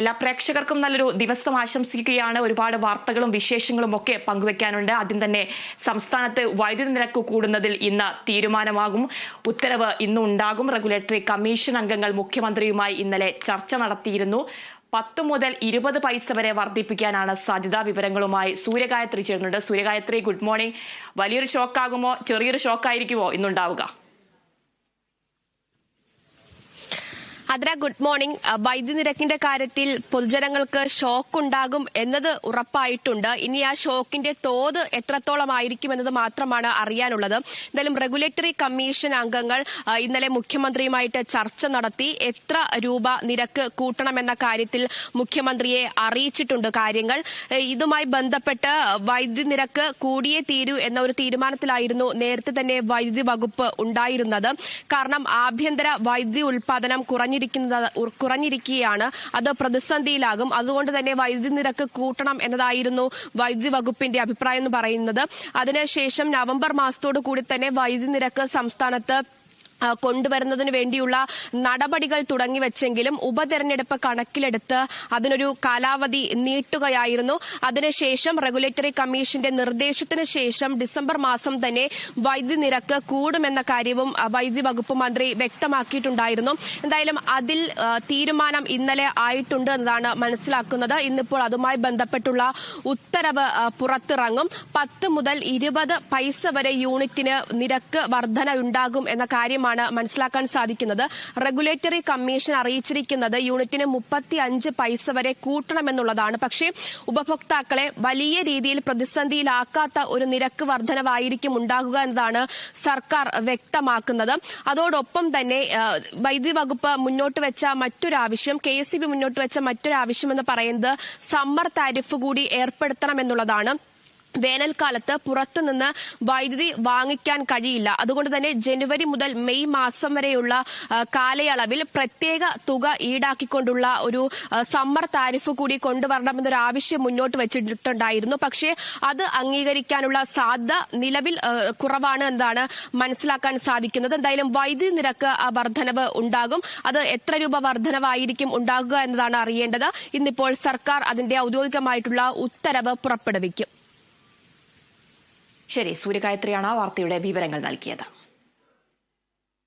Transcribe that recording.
എല്ലാ പ്രേക്ഷകർക്കും നല്ലൊരു ദിവസം ആശംസിക്കുകയാണ്. ഒരുപാട് വാർത്തകളും വിശേഷങ്ങളും ഒക്കെ പങ്കുവെക്കാനുണ്ട്. ആദ്യം തന്നെ സംസ്ഥാനത്ത് വൈദ്യുതി നിരക്ക് കൂടുന്നതിൽ ഇന്ന് തീരുമാനമാകും. ഉത്തരവ് ഇന്നുണ്ടാകും റെഗുലേറ്ററി കമ്മീഷൻ അംഗങ്ങൾ മുഖ്യമന്ത്രിയുമായി ഇന്നലെ ചർച്ച നടത്തിയിരുന്നു. പത്ത് മുതൽ ഇരുപത് പൈസ വരെ വർദ്ധിപ്പിക്കാനാണ് സാധ്യത. വിവരങ്ങളുമായി സൂര്യഗായത്രി ചേരുന്നുണ്ട്. Suryagayathri good morning. വലിയൊരു ഷോക്കാകുമോ ചെറിയൊരു ഷോക്കായിരിക്കുമോ ഇന്നുണ്ടാവുക. Athira good morning. വൈദ്യുതി നിരക്കിന്റെ കാര്യത്തിൽ പൊതുജനങ്ങൾക്ക് ഷോക്ക് ഉണ്ടാകും എന്നത് ഉറപ്പായിട്ടുണ്ട്. ഇനി ആ ഷോക്കിന്റെ തോത് എത്രത്തോളം ആയിരിക്കും എന്നത് മാത്രമാണ് അറിയാനുള്ളത്. എന്തായാലും റെഗുലേറ്ററി കമ്മീഷൻ അംഗങ്ങൾ ഇന്നലെ മുഖ്യമന്ത്രിയുമായിട്ട് ചർച്ച നടത്തി എത്ര രൂപ നിരക്ക് കൂട്ടണമെന്ന കാര്യത്തിൽ മുഖ്യമന്ത്രിയെ അറിയിച്ചിട്ടുണ്ട് കാര്യങ്ങൾ. ഇതുമായി ബന്ധപ്പെട്ട് വൈദ്യുതി നിരക്ക് കൂടിയേ തീരൂ എന്ന ഒരു തീരുമാനത്തിലായിരുന്നു നേരത്തെ തന്നെ വൈദ്യുതി വകുപ്പ് ഉണ്ടായിരുന്നത്. കാരണം ആഭ്യന്തര വൈദ്യുതി ഉൽപാദനം കുറഞ്ഞിരിക്കുന്നത് കുറഞ്ഞിരിക്കുകയാണ്. അത് പ്രതിസന്ധിയിലാകും. അതുകൊണ്ട് തന്നെ വൈദ്യുതി നിരക്ക് കൂട്ടണം എന്നതായിരുന്നു വൈദ്യുതി വകുപ്പിന്റെ അഭിപ്രായം എന്ന് പറയുന്നത്. അതിനുശേഷം നവംബർ മാസത്തോടു കൂടി തന്നെ വൈദ്യുതി നിരക്ക് സംസ്ഥാനത്ത് കൊണ്ടുവരുന്നതിന് വേണ്ടിയുള്ള നടപടികൾ തുടങ്ങിവെച്ചെങ്കിലും ഉപതെരഞ്ഞെടുപ്പ് കണക്കിലെടുത്ത് അതിനൊരു കാലാവധി നീട്ടുകയായിരുന്നു. അതിനുശേഷം റെഗുലേറ്ററി കമ്മീഷന്റെ നിർദ്ദേശത്തിന് ശേഷം ഡിസംബർ മാസം തന്നെ വൈദ്യുതി നിരക്ക് കൂടുമെന്ന കാര്യവും വൈദ്യുതി വകുപ്പ് മന്ത്രി വ്യക്തമാക്കിയിട്ടുണ്ടായിരുന്നു. എന്തായാലും അതിൽ തീരുമാനം ഇന്നലെ ആയിട്ടുണ്ട് എന്നതാണ് മനസ്സിലാക്കുന്നത്. ഇന്നിപ്പോൾ അതുമായി ബന്ധപ്പെട്ടുള്ള ഉത്തരവ് പുറത്തിറങ്ങും. പത്ത് മുതൽ ഇരുപത് പൈസ വരെ യൂണിറ്റിന് നിരക്ക് വർധനയുണ്ടാകും എന്ന കാര്യമാണ് മനസ്സിലാക്കാൻ സാധിക്കുന്നത്. റെഗുലേറ്ററി കമ്മീഷൻ അറിയിച്ചിരിക്കുന്നത് യൂണിറ്റിന് മുപ്പത്തി അഞ്ച് പൈസ വരെ കൂട്ടണമെന്നുള്ളതാണ്. പക്ഷേ ഉപഭോക്താക്കളെ വലിയ രീതിയിൽ പ്രതിസന്ധിയിലാക്കാത്ത ഒരു നിരക്ക് വർധനവായിരിക്കും ഉണ്ടാകുക എന്നതാണ് സർക്കാർ വ്യക്തമാക്കുന്നത്. അതോടൊപ്പം തന്നെ വൈദ്യുതി വകുപ്പ് മുന്നോട്ട് വെച്ച മറ്റൊരാവശ്യം കെ എസ് മുന്നോട്ട് വെച്ച മറ്റൊരാവശ്യം എന്ന് പറയുന്നത് സമ്മർ താരിഫ് കൂടി ഏർപ്പെടുത്തണമെന്നുള്ളതാണ് വേനൽക്കാലത്ത് പുറത്തുനിന്ന് വൈദ്യുതി വാങ്ങിക്കാൻ കഴിയില്ല. അതുകൊണ്ട് തന്നെ ജനുവരി മുതൽ മെയ് മാസം വരെയുള്ള കാലയളവിൽ പ്രത്യേക തുക ഈടാക്കിക്കൊണ്ടുള്ള ഒരു സമ്മർ താരിഫ് കൂടി കൊണ്ടുവരണമെന്നൊരു ആവശ്യം മുന്നോട്ട് വെച്ചിട്ടുണ്ടായിരുന്നു. പക്ഷേ അത് അംഗീകരിക്കാനുള്ള സാധ്യത നിലവിൽ കുറവാണ് എന്നാണ് മനസ്സിലാക്കാൻ സാധിക്കുന്നത്. എന്തായാലും വൈദ്യുതി നിരക്ക് വർധനവ് ഉണ്ടാകും. അത് എത്ര രൂപ വർധനവായിരിക്കും ഉണ്ടാകുക എന്നതാണ് അറിയേണ്ടത്. ഇന്നിപ്പോൾ സർക്കാർ അതിന്റെ ഔദ്യോഗികമായിട്ടുള്ള ഉത്തരവ് പുറപ്പെടുവിക്കും. ശരി സൂര്യഗായത്രിയാണ് ആ വാർത്തയുടെ വിവരങ്ങൾ നൽകിയത്.